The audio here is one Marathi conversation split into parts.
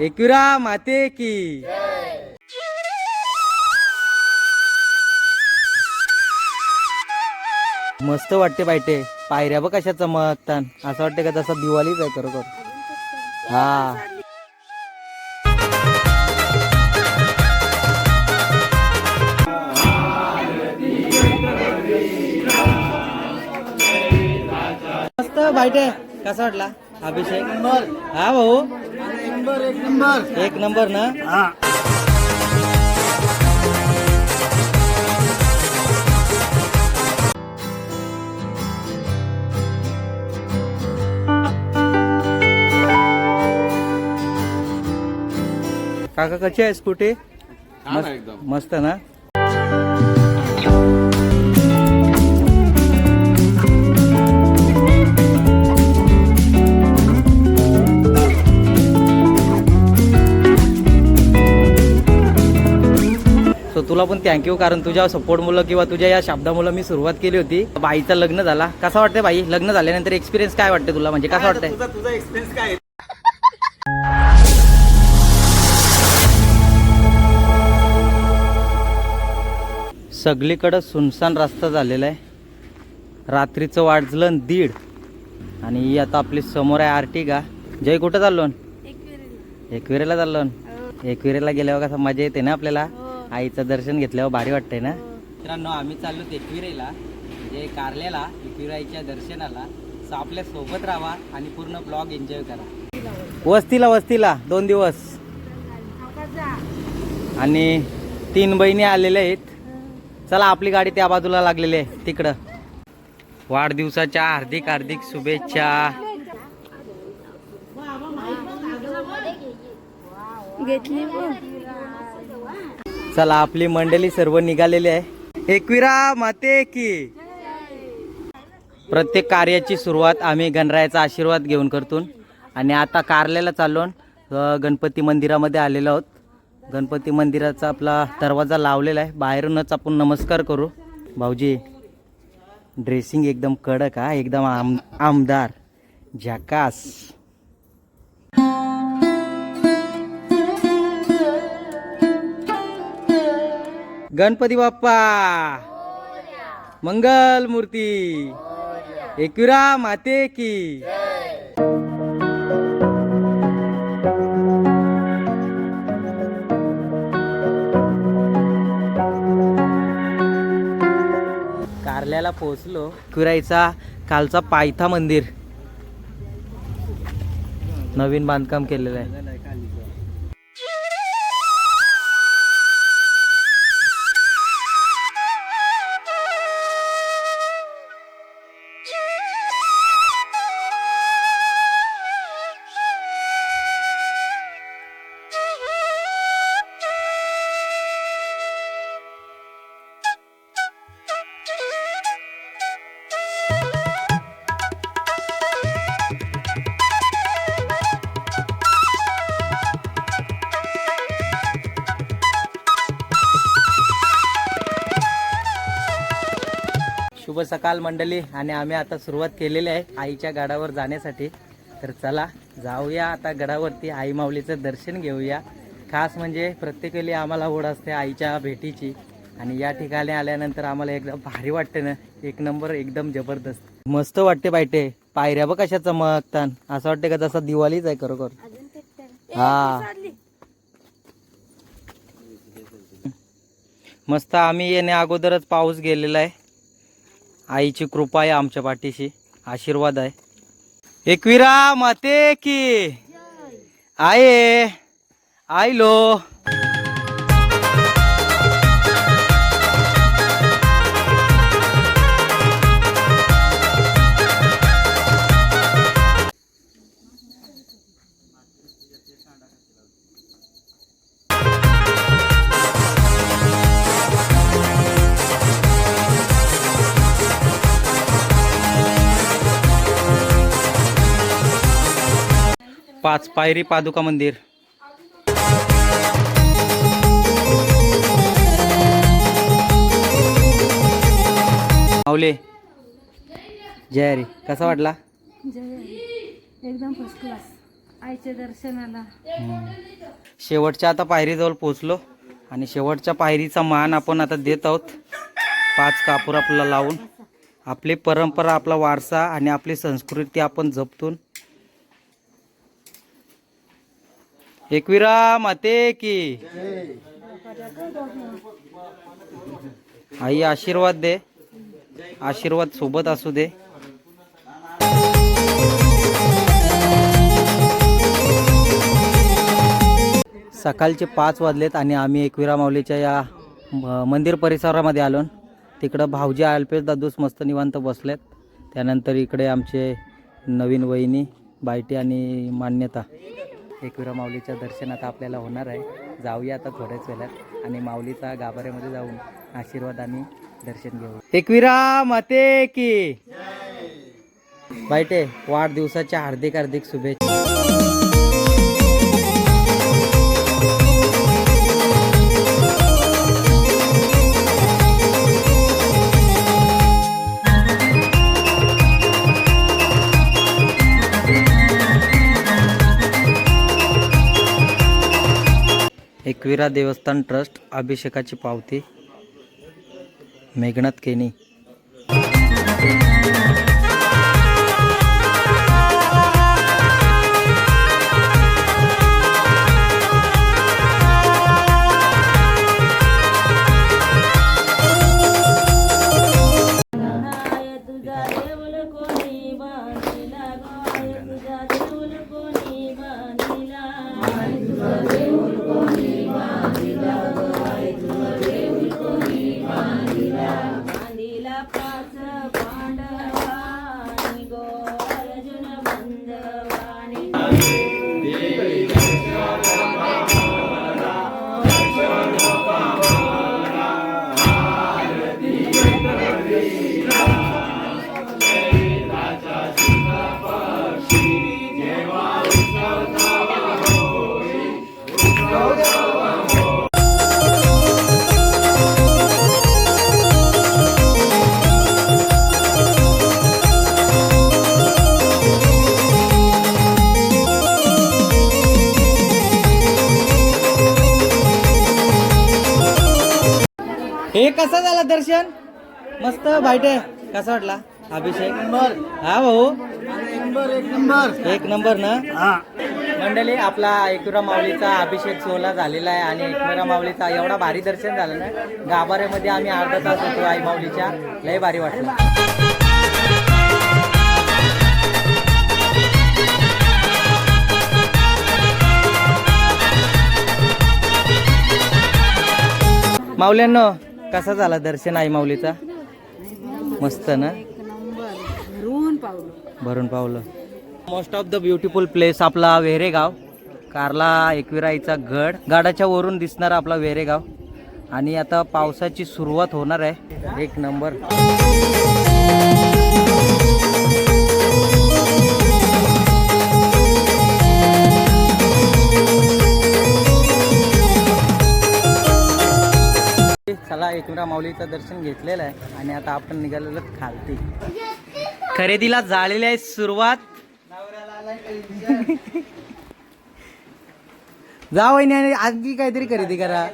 एकविरा माते की. मस्त वाटते बायटे पायऱ्या बघ कशा चमकतात असं वाटते का तसा दिवाळीच आहे खरोखर. हा. मस्त बायटे कसा वाटला? अभिषेक? हा भाऊ? नंबर एक नंबर. एक नंबर ना? हा. काका कशी आहे स्कूटी? मस्त मस्त ना? तुला पण थँक्यू कारण तुझ्या सपोर्टमुळं किंवा तुझ्या या शब्दामुळं मी सुरुवात केली होती. बाईचं लग्न झाला. कसा वाटतंय बाई? लग्न झाल्यानंतर एक्सपिरियन्स काय वाटते तुला? म्हणजे कसं वाटतंय? तुझा तुझा एक्सपिरियन्स काय? आहे? सगळीकडं सुनसान रस्ता झालेला आहे. रात्रीचं वाजलं दीड. आणि आता आपली समोर आहे आर्टिगा जय कुठं चाललो? एकविरेला. चाललो. एकविरेला गेल्यावर कसं मजा येते ना आपल्याला? आईचं दर्शन घेतल्यावर भारी वाटतंय ना? मित्रांनो आम्ही चाललो एकविरेला म्हणजे कारल्याला एकविराईच्या दर्शनाला. सो आपल्यासोबत राहा आणि पूर्ण ब्लॉग एन्जॉय करा. वस्तीला वस्तीला दोन दिवस. आणि तीन बहिणी आलेल्या आहेत. चला आपली गाडी त्या बाजूला लागलेली आहे तिकडं. वाढदिवसाच्या हार्दिक हार्दिक शुभेच्छा. घेतली चला आपली मंडळी सर्व निघालेली आहे. एकविरा माते की. प्रत्येक कार्याची सुरुवात आम्ही गणरायाचा आशीर्वाद घेऊन करतो आणि आता कारल्याला चाललो गणपती मंदिरामध्ये आलेलो आहोत. गणपती मंदिराचा आपला दरवाजा लावलेला आहे. बाहेरूनच आपण नमस्कार करू. भाऊजी ड्रेसिंग एकदम कडक हा? एकदम आम आमदार झकास. गणपती बाप्पा. मंगल मूर्ती एकविरा माते की. कारल्याला पोहोचलो. कुरायचा कालचा पायथा मंदिर. नवीन बांधकाम केलेलं आहे. शुभ सकाळ मंडळी. आणि आम्ही आता सुरुवात केलेली आहे आईच्या गडावर जाण्यासाठी. तर चला जाऊया आता गडावरती. आई माऊलीचं दर्शन घेऊया. खास म्हणजे प्रत्येकाली आम्हाला ओढ असते आईच्या भेटीची. आणि या ठिकाणी आल्यानंतर आम्हाला एकदम भारी वाटते ना. एक नंबर एकदम जबरदस्त. मस्त वाटते बायटे पायऱ्या बघ कशा चमकतात असं वाटते का जसा दिवाळीच आहे खरोखर. हा. मस्त आम्ही येण्या अगोदरच पाऊस गेलेला आहे. आईची कृपा आहे आमच्या पाठीशी. आशीर्वाद आहे. एकविरा माते की. आये. आईलो पाच पायरी पादुका मंदिर. माऊले. जय हरी. कसा वाटला? एकदम फर्स्ट क्लास आईच्या दर्शनाला. शेवटच्या आता पायरीजवळ पोचलो आणि शेवटच्या पायरीचा मान आपण आता देत आहोत. पाच कापूर आपल्याला लावून. आपली परंपरा आपला वारसा आणि आपली संस्कृती आपण जपतून एकविरा माते की. आई आशीर्वाद दे. आशीर्वाद सोबत असू दे. सकाळचे पाच वाजलेत आणि आम्ही एकविरा माऊलीच्या या मंदिर परिसरामध्ये आलो. तिकडं भाऊजी अल्पेश दादूस मस्त निवांत बसलेत. त्यानंतर इकडे आमचे नवीन वहिनी बायटी आणि मान्यता. एकविरा माऊलीच्या दर्शनात आपल्याला होणार आहे. जाऊया आता थोड्याच वेळात आणि माऊलीचा गाभाऱ्यामध्ये जाऊन आशीर्वाद आणि दर्शन घेऊ. एकविरा माते की. बायटे वाढदिवसाच्या हार्दिक हार्दिक शुभेच्छा. एकविरा देवस्थान ट्रस्ट अभिषेकाची पावती मेघनाथ केनी. कसं झालं दर्शन? मस्त बायटे कसा वाटला अभिषेक? हा भाऊ? एक नंबर ना? मंडळी आपला एकविरा माऊलीचा अभिषेक सोहळा झालेला आहे आणि एकविरा माऊलीचा एवढा भारी दर्शन झालं ना गाभाऱ्यामध्ये आम्ही अर्धा तास होतो आई माऊलीच्या. लय भारी वाटलं. माऊल्यांनो कसा झाला दर्शन आई माऊलीचा? मस्त ना? भरून पावलं. भरून पावलं. Most of the beautiful place आपला वेरेगाव कारला एकविराईचा गड. गडाच्या वरून दिसणार आपला वेरेगाव. आणि आता पावसाची सुरुवात होणार आहे. एक नंबर. चला एकविरा माऊलीचं दर्शन घेतलेलं आहे आणि आता आपण निघालेलो खालती. खरेदीला झालेली आहे सुरुवात. जा वहिनी आणि आणखी काहीतरी खरेदी करा.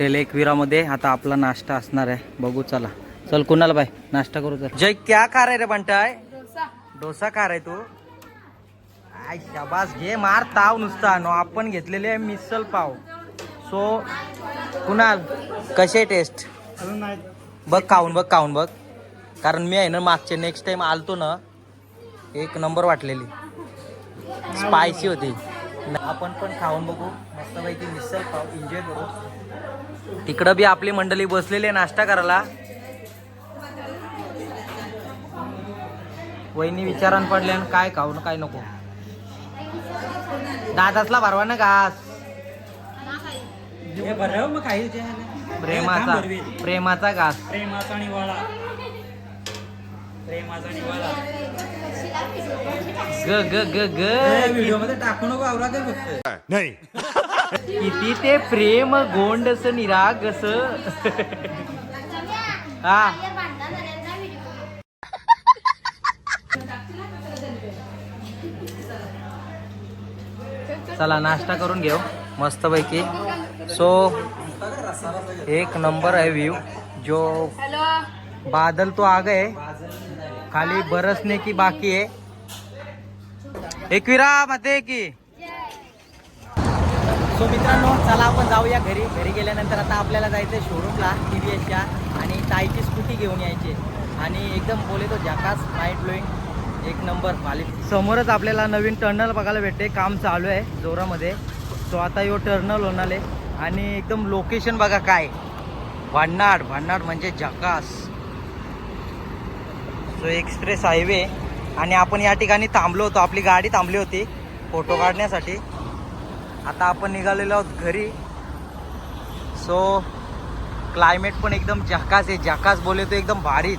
हॉटेल एकविरामध्ये आता आपला नाश्ता असणार आहे. बघू चला. चल कुणाला बाय? नाश्ता करू चल. जय क्या खा रे बंटाय डोसा खा रे तू? आय शाबास. घे मार ताव नुसता. नो आपण घेतलेले आहे मिसल पाव. सो कुणाल कसे टेस्ट बघ खाऊन बघ खाऊन बघ. कारण मी आहे ना मागचे नेक्स्ट टाइम आलतो ना एक नंबर वाटलेली. स्पायसी होती. आपण पण खाऊन बघू. मस्तपैकी मिसल पाव एन्जॉय करू. तिकडं बी आपली मंडळी बसलेली आहे नाश्ता करायला. वहिनी विचारान पडले आणि काय खाऊ ना काय नको. दादासला भरवा ना घास. प्रेमाचा प्रेमाचा घास. प्रेमाचा निवाळा. प्रेमाचा निवाळा. ग ग ग ग. व्हिडिओमध्ये टाकू नको आवरा फक्त. किती ते प्रेम गोंडस निरागस हा. चला नाश्ता करून घेऊ मस्तपैकी. सो एक नंबर है व्यू जो बादल तो आ गए खाली बरसने की बाकी आहे एकविरा मते की। सो मित्रांनो चला आपण जाऊया घरी. घरी गेल्यानंतर आता आपल्याला जायचं शोरूमला टी व्ही एसच्या आणि ताईची स्कूटी घेऊन यायची. आणि एकदम बोले तो जकास नाईट ब्लोईंग एक नंबर मालिक समोरच आपल्याला नवीन टर्नल बघायला भेटते काम चालू आहे जोरामध्ये. सो आता यो टर्नल होणार आहे. आणि एकदम लोकेशन बघा काय. भांडाड भांडाड म्हणजे झकास सो एक्सप्रेस हायवे आणि आपण या ठिकाणी थांबलो होतो आपली गाडी थांबली होती फोटो काढण्यासाठी. आता आपण निघालेलो आहोत घरी. सो क्लायमेट पण एकदम झकास आहे झकास बोले तो एकदम भारीच.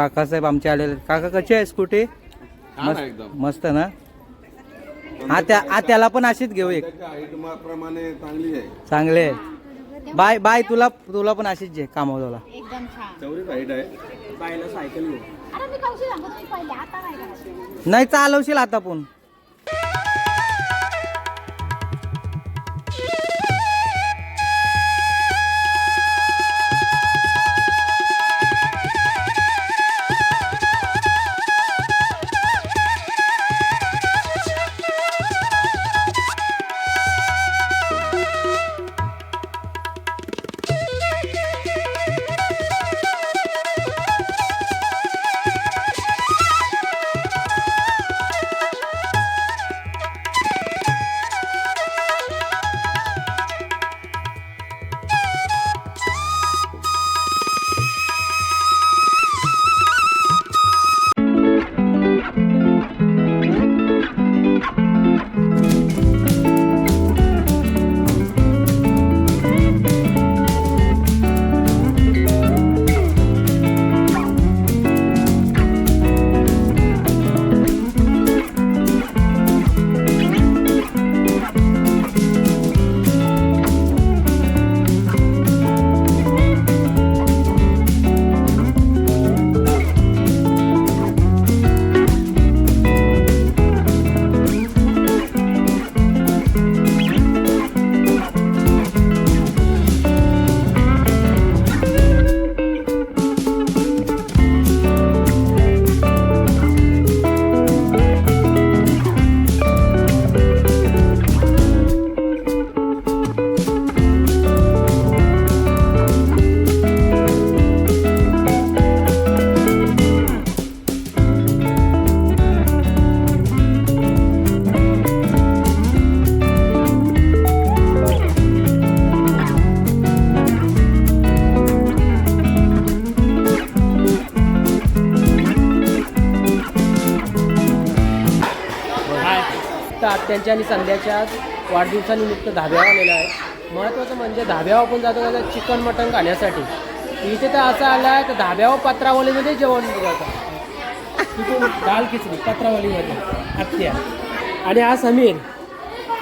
काकासाहेब आमचे आलेले काका कशी आहे स्कूटी? मस्त मस्त ना? हा त्या हा त्याला पण अशीच घेऊ एक. प्रमाणे चांगली आहे. चांगले आहे. बाय बाय तुला तुला पण अशीच घे कामावला एकदम छान. तेवढीच हाईट आत्यांच्या आणि संध्याच्या वाढदिवसानिमित्त धाब्यावर आलेला आहे. महत्त्वाचं म्हणजे धाब्यावर आपण जातो का चिकन मटण खाण्यासाठी. इथे तर असं आलं आहे तर धाब्यावर पत्रावलीमध्ये जेवण जातं तिथून दाल खिचडी पत्रावलीमध्ये. आत्या. आणि हा समीर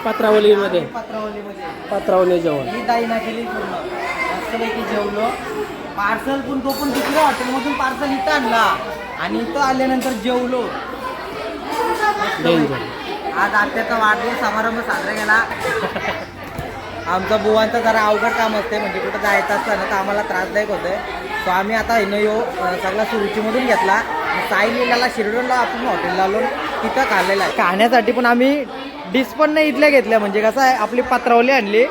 पत्रावलीमध्ये. पत्रावलीमध्ये पत्रावली जेवण. ही दाई ना केली पूर्ण. मस्तपैकी जेवलो. पार्सल पण तो पण दुसऱ्या हॉटेलमधून पार्सल इथं आणला. आणि इथं आल्यानंतर जेवलो. डेंजर आज आत्याचा वाढदिवस समारंभ साजरा केला. आमचा बुवांचं जरा अवघड काम असते म्हणजे कुठं जायचं असतं ना तर आम्हाला त्रासदायक होतंय. सो आम्ही आता हिनं यो सगळा सुरुचीमधून घेतला. साई लिलाला शिरडूनला आपण हॉटेलला आलो. तिथं खाल्लेला आहे. खाण्यासाठी पण आम्ही डिश पण नाही इथल्या घेतल्या. म्हणजे कसं आहे आपली पत्रावली आणली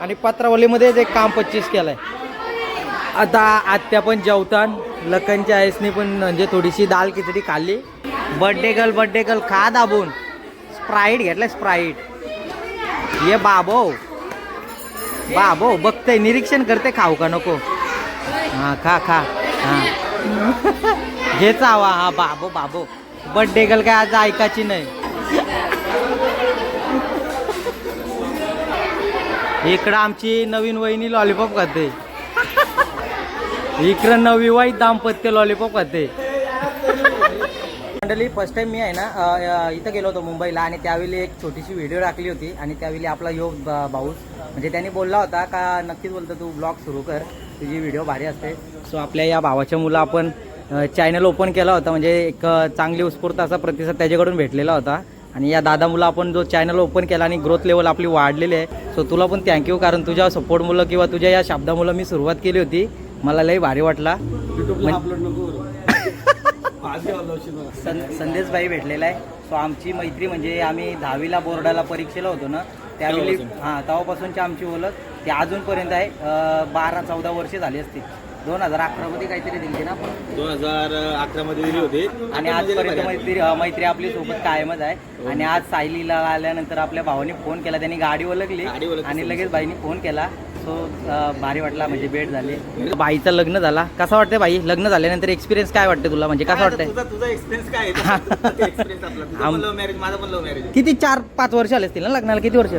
आणि पत्रावलीमध्येच एक काम पच्चीस केलं आहे आता आत्या पण जेवतान लखनच्या आईसनी पण म्हणजे थोडीशी दाल खिचडी खाल्ली. बड्डे गर्ल बड्डे गर्ल खा दाबून. स्प्राईट घेतलं स्प्राईट ये बाबो. बाबो बघते निरीक्षण करते खाऊ का नको? हा खा खा. हा. घे चावा हा बाबो बाबो. बड्डे गल काय आज ऐकायची नाही. इकडं आमची नवीन वहिनी लॉलीपॉप खाते. इकडं नवविवाहित दाम्पत्य लॉलीपॉप खाते. मंडळी फर्स्ट टाइम मी आहे ना इथं गेलो होतो मुंबईला आणि त्यावेळी एक छोटीशी व्हिडिओ टाकली होती आणि त्यावेळी आपला यो ब- भाऊस म्हणजे त्यांनी बोलला होता का नक्कीच बोलतो तू ब्लॉग सुरू कर तुझी व्हिडिओ भारी असते. सो आपल्या या भावाच्या मुलं आपण चॅनल ओपन केला होता म्हणजे एक चांगली उत्स्फूर्त असा प्रतिसाद त्याच्याकडून भेटलेला होता. आणि या दादा मुलं आपण जो चॅनल ओपन केला आणि ग्रोथ लेवल आपली वाढलेली आहे सो तुला पण थँक्यू कारण तुझ्या सपोर्ट मुलं किंवा तुझ्या या शब्दामुळं मी सुरुवात केली होती. मला लई भारी वाटला युट्यूबला अपलोड नको करू. आज जेव्हा लावशील मला. सं संदेश भाई भेटलेला आहे. सो आमची मैत्री म्हणजे आम्ही दहावीला बोर्डाला परीक्षेला होतो ना त्यावेळी हां तेव्हापासूनची आमची ओळख ती अजूनपर्यंत आहे. बारा चौदा वर्षे झाली असतील. दोन हजार अकरामध्ये काहीतरी दिली ना आपण. दोन हजार अकरा मध्ये दिली होती. आणि आजपर्यंत मैत्री अं, मैत्री आपली सोबत कायमच आहे. आणि आज सायलीला आल्यानंतर आपल्या भावाने फोन केला. त्यांनी गाडी ओळखली. आणि लगेच बाईने फोन केला. सो भारी वाटला म्हणजे भेट झाली. बाईचं लग्न झाला. कसं वाटतंय बाई? लग्न झाल्यानंतर एक्सपिरियन्स काय वाटतं तुला? म्हणजे कसं वाटतंय? तुझा एक्सपिरियन्स काय किती चार पाच वर्ष आले असतील ना लग्नाला? किती वर्ष?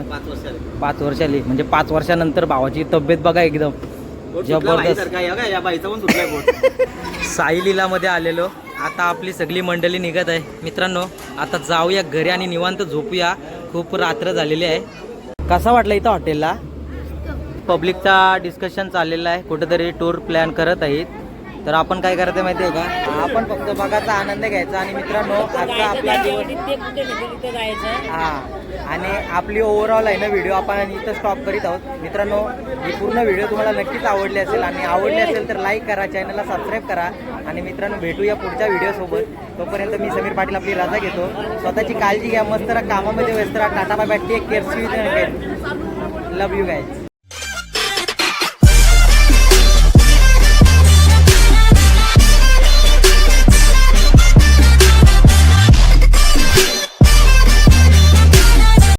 पाच वर्ष आली. म्हणजे पाच वर्षानंतर भावाची तब्येत बघा एकदम. जबरदस्त साई लीलामध्ये आलेलो. आता आपली सगळी मंडळी निघत आहे. मित्रांनो आता जाऊया घरी आणि निवांत झोपूया. खूप रात्र झालेली आहे. कसा वाटला इथं हॉटेलला? पब्लिकचा डिस्कशन चाललेला आहे. कुठेतरी टूर प्लॅन करत आहेत. तर आपण काय करते माहिती आहे का? आपण फक्त बघाचा आनंद घ्यायचा आणि मित्रांनो आजचा आपला दिवस हा. आणि आपली ओव्हरऑल आहे ना व्हिडिओ आपण इथं स्टॉप करीत आहोत. मित्रांनो ही पूर्ण व्हिडिओ तुम्हाला नक्कीच आवडली असेल आणि आवडली असेल तर लाईक करा चॅनलला सबस्क्राईब करा. आणि मित्रांनो भेटूया पुढच्या व्हिडिओसोबत तोपर्यंत मी समीर पाटील आपली रजा घेतो. स्वतःची काळजी घ्या मस्त राहा कामामध्ये व्यस्त राहा. Tata bye take care see love you guys